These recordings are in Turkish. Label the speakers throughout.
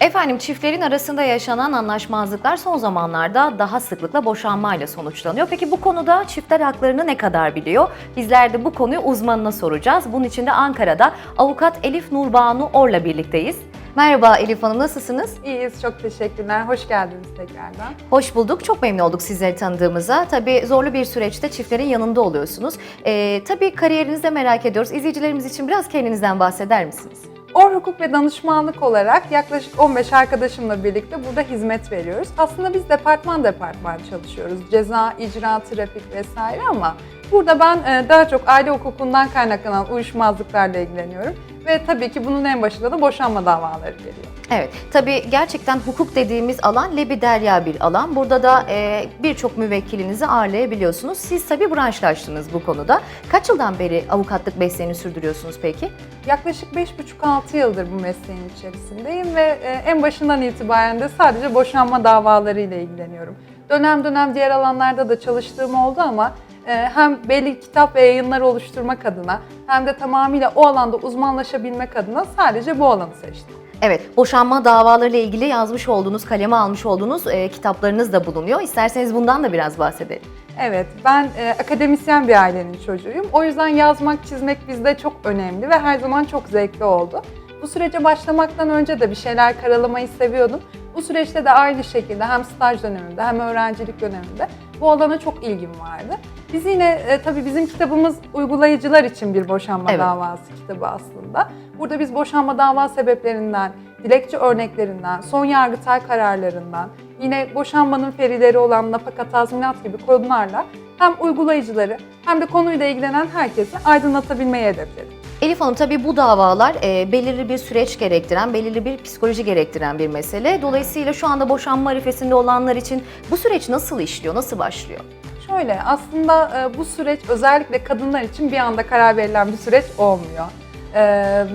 Speaker 1: Efendim çiftlerin arasında yaşanan anlaşmazlıklar son zamanlarda daha sıklıkla boşanmayla sonuçlanıyor. Peki bu konuda çiftler haklarını ne kadar biliyor? Bizler de bu konuyu uzmanına soracağız. Bunun için de Ankara'da avukat Elif Nurbanu Or'la birlikteyiz. Merhaba Elif Hanım nasılsınız?
Speaker 2: İyiyiz, çok teşekkürler. Hoş geldiniz tekrardan.
Speaker 1: Hoş bulduk. Çok memnun olduk sizleri tanıdığımıza. Tabii zorlu bir süreçte çiftlerin yanında oluyorsunuz. Ee, tabii kariyerinizi de merak ediyoruz. İzleyicilerimiz için biraz kendinizden bahseder misiniz?
Speaker 2: Or Hukuk ve Danışmanlık olarak yaklaşık 15 arkadaşımla birlikte burada hizmet veriyoruz. Aslında biz departman departman çalışıyoruz. Ceza, icra, trafik vesaire ama burada ben e, daha çok aile hukukundan kaynaklanan uyuşmazlıklarla ilgileniyorum. Ve tabii ki bunun en başında da boşanma davaları geliyor.
Speaker 1: Evet, tabii gerçekten hukuk dediğimiz alan lebi derya bir alan. Burada da e, birçok müvekkilinizi ağırlayabiliyorsunuz. Siz tabii branşlaştınız bu konuda. Kaç yıldan beri avukatlık mesleğini sürdürüyorsunuz peki?
Speaker 2: Yaklaşık 5,5-6 yıldır bu mesleğin içerisindeyim ve e, en başından itibaren de sadece boşanma davaları ile ilgileniyorum. Dönem dönem diğer alanlarda da çalıştığım oldu ama hem belli kitap ve yayınlar oluşturmak adına hem de tamamıyla o alanda uzmanlaşabilmek adına sadece bu alanı seçtim.
Speaker 1: Evet, boşanma davalarıyla ilgili yazmış olduğunuz, kaleme almış olduğunuz e, kitaplarınız da bulunuyor. İsterseniz bundan da biraz bahsedelim.
Speaker 2: Evet, ben e, akademisyen bir ailenin çocuğuyum. O yüzden yazmak, çizmek bizde çok önemli ve her zaman çok zevkli oldu. Bu sürece başlamaktan önce de bir şeyler karalamayı seviyordum. Bu süreçte de aynı şekilde hem staj döneminde hem öğrencilik döneminde bu alana çok ilgim vardı. Biz yine e, tabii bizim kitabımız uygulayıcılar için bir boşanma
Speaker 1: Evet.
Speaker 2: davası kitabı aslında. Burada biz boşanma dava sebeplerinden, dilekçe örneklerinden, son yargıtay kararlarından, yine boşanmanın ferileri olan nafaka tazminat gibi konularla hem uygulayıcıları hem de konuyla ilgilenen herkesi aydınlatabilmeyi hedefledik.
Speaker 1: Elif Hanım tabii bu davalar e, belirli bir süreç gerektiren, belirli bir psikoloji gerektiren bir mesele. Dolayısıyla şu anda boşanma arifesinde olanlar için bu süreç nasıl işliyor, nasıl başlıyor?
Speaker 2: Şöyle aslında e, bu süreç özellikle kadınlar için bir anda karar verilen bir süreç olmuyor. E,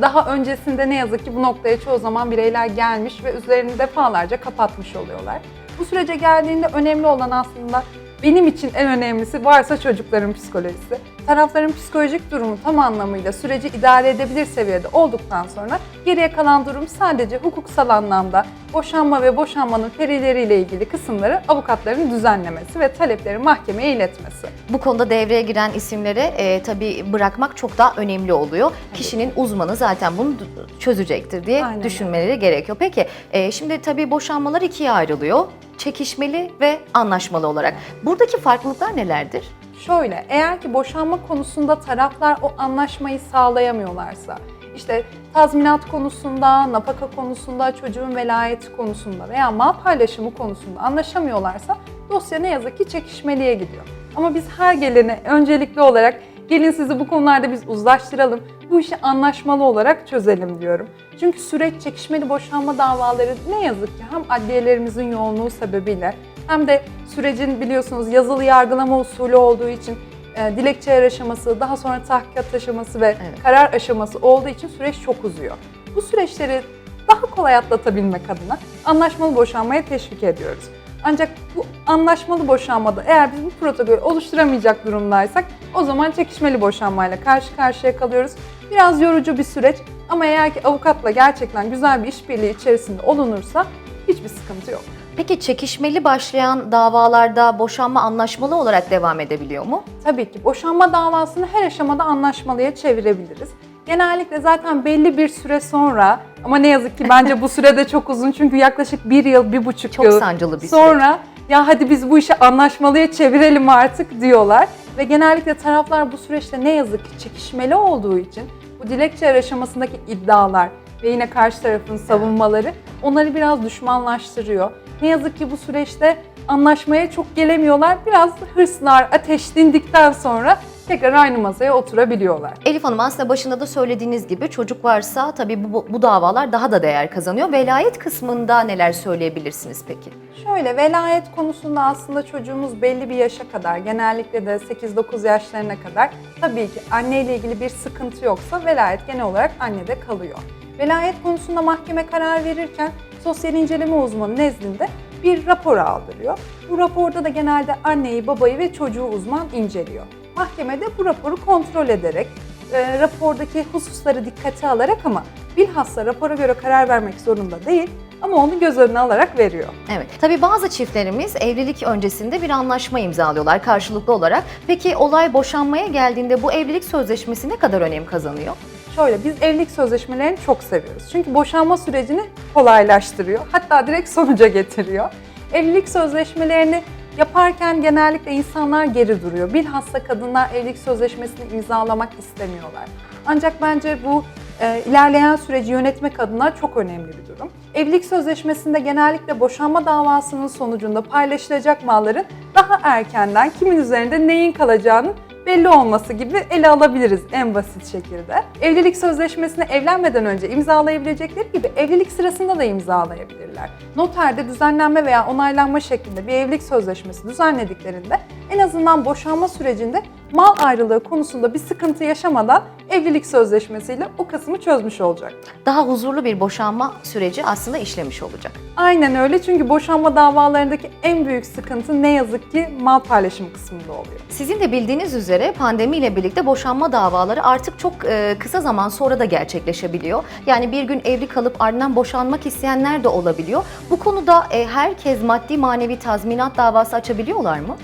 Speaker 2: Daha öncesinde ne yazık ki bu noktaya çoğu zaman bireyler gelmiş ve üzerini defalarca kapatmış oluyorlar. Bu sürece geldiğinde önemli olan aslında benim için en önemlisi varsa çocukların psikolojisi. Tarafların psikolojik durumu tam anlamıyla süreci idare edebilir seviyede olduktan sonra geriye kalan durum sadece hukuksal anlamda boşanma ve boşanmanın ferileriyle ilgili kısımları avukatların düzenlemesi ve talepleri mahkemeye iletmesi.
Speaker 1: Bu konuda devreye giren isimlere e, tabii bırakmak çok daha önemli oluyor. Kişinin uzmanı zaten bunu çözecektir diye
Speaker 2: Aynen
Speaker 1: düşünmeleri gerekiyor. Peki e, şimdi tabii boşanmalar ikiye ayrılıyor. Çekişmeli ve anlaşmalı olarak. Buradaki farklılıklar nelerdir?
Speaker 2: Şöyle, eğer ki boşanma konusunda taraflar o anlaşmayı sağlayamıyorlarsa, işte tazminat konusunda, nafaka konusunda, çocuğun velayeti konusunda veya mal paylaşımı konusunda anlaşamıyorlarsa dosya ne yazık ki çekişmeliye gidiyor. Ama biz her gelene öncelikli olarak gelin sizi bu konularda biz uzlaştıralım, bu işi anlaşmalı olarak çözelim diyorum. Çünkü süreç çekişmeli boşanma davaları ne yazık ki hem adliyelerimizin yoğunluğu sebebiyle hem de sürecin biliyorsunuz yazılı yargılama usulü olduğu için e, dilekçe aşaması, daha sonra tahkikat aşaması ve
Speaker 1: Evet.
Speaker 2: karar aşaması olduğu için süreç çok uzuyor. Bu süreçleri daha kolay atlatabilmek adına anlaşmalı boşanmaya teşvik ediyoruz. Ancak bu anlaşmalı boşanmada eğer biz bu protokolü oluşturamayacak durumdaysak o zaman çekişmeli boşanmayla karşı karşıya kalıyoruz. Biraz yorucu bir süreç ama eğer ki avukatla gerçekten güzel bir işbirliği içerisinde olunursa hiçbir sıkıntı yok.
Speaker 1: Peki çekişmeli başlayan davalarda boşanma anlaşmalı olarak devam edebiliyor mu?
Speaker 2: Tabii ki boşanma davasını her aşamada anlaşmalıya çevirebiliriz. Genellikle zaten belli bir süre sonra ama ne yazık ki bence bu sürede çok uzun çünkü yaklaşık bir yıl, bir buçuk
Speaker 1: Çok
Speaker 2: yıl
Speaker 1: sancılı bir
Speaker 2: sonra ya hadi biz bu işi anlaşmalıya çevirelim artık diyorlar. Ve genellikle taraflar bu süreçte ne yazık ki çekişmeli olduğu için bu dilekçe aşamasındaki iddialar ve yine karşı tarafın savunmaları onları biraz düşmanlaştırıyor. Ne yazık ki bu süreçte anlaşmaya çok gelemiyorlar. Biraz hırslar ateşlendikten sonra tekrar aynı masaya oturabiliyorlar.
Speaker 1: Elif Hanım aslında başında da söylediğiniz gibi çocuk varsa tabii bu, bu davalar daha da değer kazanıyor. Velayet kısmında neler söyleyebilirsiniz peki?
Speaker 2: Şöyle velayet konusunda aslında çocuğumuz belli bir yaşa kadar genellikle de 8-9 yaşlarına kadar tabii ki anneyle ilgili bir sıkıntı yoksa velayet genel olarak annede kalıyor. Velayet konusunda mahkeme karar verirken sosyal inceleme uzmanı nezdinde bir rapor aldırıyor. Bu raporda da genelde anneyi, babayı ve çocuğu uzman inceliyor. Mahkemede bu raporu kontrol ederek, e, rapordaki hususları dikkate alarak ama bilhassa rapora göre karar vermek zorunda değil ama onu göz önüne alarak veriyor.
Speaker 1: Evet. Tabii bazı çiftlerimiz evlilik öncesinde bir anlaşma imzalıyorlar karşılıklı olarak. Peki olay boşanmaya geldiğinde bu evlilik sözleşmesi ne kadar önem kazanıyor?
Speaker 2: Şöyle biz evlilik sözleşmelerini çok seviyoruz. Çünkü boşanma sürecini kolaylaştırıyor. Hatta direkt sonuca getiriyor. Evlilik sözleşmelerini yaparken genellikle insanlar geri duruyor. Bilhassa kadınlar evlilik sözleşmesini imzalamak istemiyorlar. Ancak bence bu e, ilerleyen süreci yönetmek adına çok önemli bir durum. Evlilik sözleşmesinde genellikle boşanma davasının sonucunda paylaşılacak malların daha erkenden kimin üzerinde neyin kalacağını belli olması gibi ele alabiliriz en basit şekilde. Evlilik sözleşmesini evlenmeden önce imzalayabilecekleri gibi evlilik sırasında da imzalayabilirler. Noterde düzenlenme veya onaylanma şeklinde bir evlilik sözleşmesi düzenlediklerinde en azından boşanma sürecinde mal ayrılığı konusunda bir sıkıntı yaşamadan evlilik sözleşmesiyle o kısmı çözmüş olacak.
Speaker 1: Daha huzurlu bir boşanma süreci aslında işlemiş olacak.
Speaker 2: Aynen öyle çünkü boşanma davalarındaki en büyük sıkıntı ne yazık ki mal paylaşımı kısmında oluyor.
Speaker 1: Sizin de bildiğiniz üzere pandemiyle birlikte boşanma davaları artık çok e, kısa zaman sonra da gerçekleşebiliyor. Yani bir gün evli kalıp ardından boşanmak isteyenler de olabiliyor. Bu konuda e, herkes maddi manevi tazminat davası açabiliyorlar mı?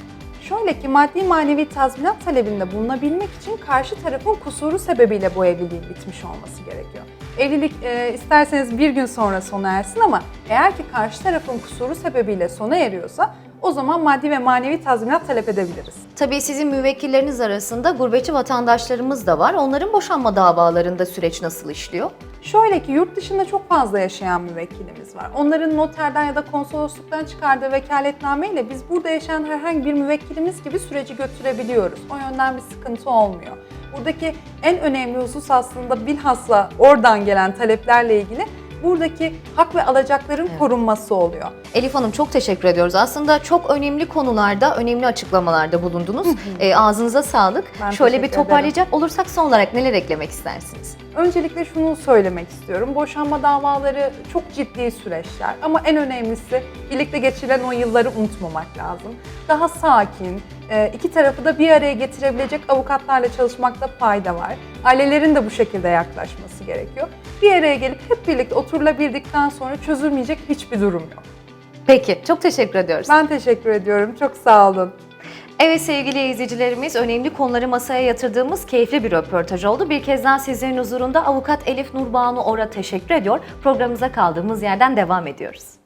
Speaker 2: Şöyle ki maddi manevi tazminat talebinde bulunabilmek için karşı tarafın kusuru sebebiyle bu evliliğin bitmiş olması gerekiyor. Evlilik e, isterseniz bir gün sonra sona ersin ama eğer ki karşı tarafın kusuru sebebiyle sona eriyorsa o zaman maddi ve manevi tazminat talep edebiliriz.
Speaker 1: Tabii sizin müvekkilleriniz arasında gurbetçi vatandaşlarımız da var. Onların boşanma davalarında süreç nasıl işliyor?
Speaker 2: Şöyle ki yurt dışında çok fazla yaşayan müvekkilimiz var. Onların noterden ya da konsolosluktan çıkardığı vekaletnameyle biz burada yaşayan herhangi bir müvekkilimiz gibi süreci götürebiliyoruz. O yönden bir sıkıntı olmuyor. Buradaki en önemli husus aslında bilhassa oradan gelen taleplerle ilgili buradaki hak ve alacakların
Speaker 1: Evet.
Speaker 2: korunması oluyor.
Speaker 1: Elif Hanım çok teşekkür ediyoruz. Aslında çok önemli konularda, önemli açıklamalarda bulundunuz. E, ağzınıza sağlık.
Speaker 2: Ben
Speaker 1: Şöyle bir toparlayacak olursak son olarak neler eklemek istersiniz?
Speaker 2: Öncelikle şunu söylemek istiyorum. Boşanma davaları çok ciddi süreçler ama en önemlisi birlikte geçirilen o yılları unutmamak lazım. Daha sakin, iki tarafı da bir araya getirebilecek avukatlarla çalışmakta fayda var. Ailelerin de bu şekilde yaklaşması gerekiyor. Bir araya gelip hep birlikte oturulabildikten sonra çözülmeyecek hiçbir durum yok.
Speaker 1: Peki, çok teşekkür ediyoruz.
Speaker 2: Ben teşekkür ediyorum. Çok sağ olun.
Speaker 1: Evet sevgili izleyicilerimiz, önemli konuları masaya yatırdığımız keyifli bir röportaj oldu. Bir kez daha sizlerin huzurunda avukat Elif Nurbanu Or'a teşekkür ediyor. Programımıza kaldığımız yerden devam ediyoruz.